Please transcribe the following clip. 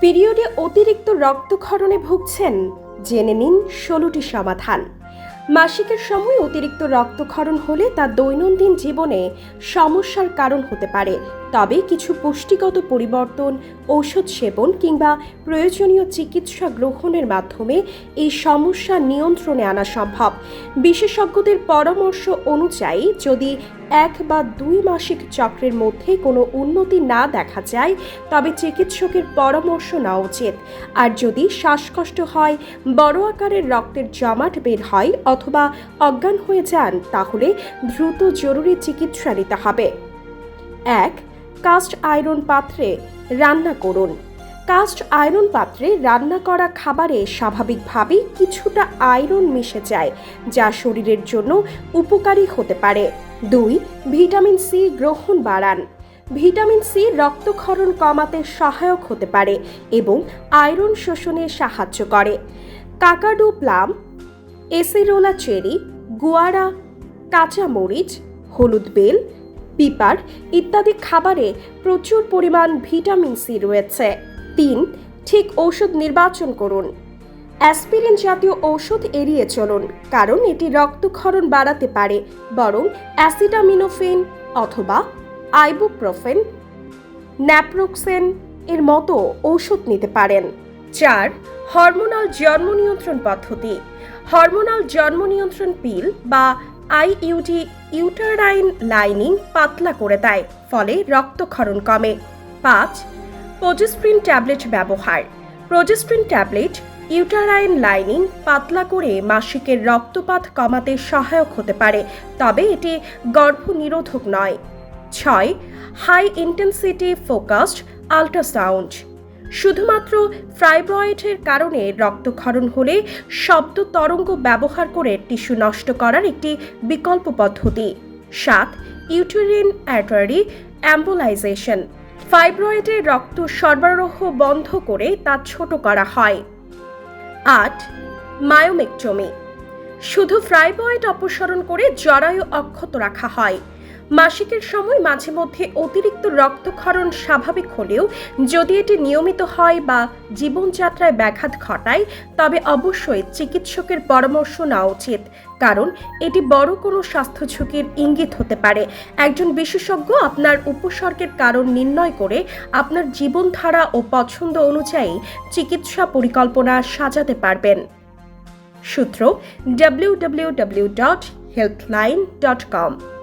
পিরিয়ডে অতিরিক্ত রক্তক্ষরণে ভুগছেন, জেনে নিন ষোলোটি সমাধান। মাসিকের সময় অতিরিক্ত রক্তক্ষরণ হলে তা দৈনন্দিন জীবনে সমস্যার কারণ হতে পারে। তবে কিছু পুষ্টিগত পরিবর্তন, ঔষধ সেবন কিংবা প্রয়োজনীয় চিকিৎসা গ্রহণের মাধ্যমে এই সমস্যা নিয়ন্ত্রণে আনা সম্ভব। বিশেষজ্ঞদের পরামর্শ অনুযায়ী যদি এক বা দুই মাসিক চক্রের মধ্যে কোনো উন্নতি না দেখা যায়, তবে চিকিৎসকের পরামর্শ নেওয়া উচিত। আর যদি শ্বাসকষ্ট হয়, বড় আকারের রক্তের জমাট বের হয় অথবা অজ্ঞান হয়ে যান, তাহলে দ্রুত জরুরি চিকিৎসা নিতে হবে। এক, কাস্ট আয়রন পাত্রে রান্না করুন। কাস্ট আয়রন পাত্রে রান্না করা খাবারে স্বাভাবিকভাবেই কিছুটা আয়রন মিশে যায়, যা শরীরের জন্য উপকারী হতে পারে। দুই, ভিটামিন সি গ্রহণ বাড়ান। ভিটামিন সি রক্তক্ষরণ কমাতে সহায়ক হতে পারে এবং আয়রন শোষণে সাহায্য করে। কাকাডো প্লাম, এসেরোলা চেরি, গুয়ারা, কাঁচা মরিচ, হলুদ বেল, পিপার ইত্যাদি খাবারে প্রচুর পরিমাণ ভিটামিন সি রয়েছে। তিন, ঠিক ঔষধ নির্বাচন করুন। অ্যাসপিরিন জাতীয় ঔষধ এড়িয়ে চলুন, কারণ এটি রক্তক্ষরণ বাড়াতে পারে, বরং অ্যাসিটামিনোফেন অথবা আইবুপ্রোফেন, ন্যাপ্রোক্সেন এর মতো ঔষধ নিতে পারেন। চার, হরমোনাল জন্ম নিয়ন্ত্রণ পদ্ধতি। হরমোনাল জন্ম নিয়ন্ত্রণ পিল বা আইইউডি ইউটারাইন লাইনিং পাতলা করে দেয়, ফলে রক্তক্ষরণ কমে। পাঁচ প্রোজেস্প্রিন ট্যাবলেট ব্যবহার। প্রোজেস্প্রিন ট্যাবলেট ইউটারাইন লাইনিং পাতলা করে মাসিকের রক্তপাত কমাতে সহায়ক হতে পারে, তবে এটি গর্ভনিরোধক নয়। ছয়, হাই ইন্টেন্সিটি ফোকাসড আল্ট্রাসাউন্ড। শুধুমাত্র ফ্রাইব্রয়েডের কারণে রক্তক্ষরণ হলে শব্দ তরঙ্গ ব্যবহার করে টিস্যু নষ্ট করার একটি বিকল্প পদ্ধতি। সাত, ইউটেরিন অ্যাটারি অ্যাম্বুলাইজেশন। ফাইব্রয়েডের রক্ত সরবরাহ বন্ধ করে তা ছোট করা হয়। আট, মায়োমেকটমি। শুধু ফ্রাইবয়েড অপসারণ করে জরায়ু অক্ষত রাখা হয়। মাসিকের সময় মাঝে মধ্যে অতিরিক্ত রক্তক্ষরণ স্বাভাবিক হলেও যদি এটি নিয়মিত হয় বা জীবনযাত্রায় ব্যাঘাত ঘটায়, তবে অবশ্যই চিকিৎসকের পরামর্শ নেওয়া উচিত। কারণ এটি বড় কোনো স্বাস্থ্য ঝুঁকির ইঙ্গিত হতে পারে। একজন বিশেষজ্ঞ আপনার উপসর্গের কারণ নির্ণয় করে আপনার জীবনধারা ও পছন্দ অনুযায়ী চিকিৎসা পরিকল্পনা সাজাতে পারবেন। সূত্র W W W dot Healthline dot com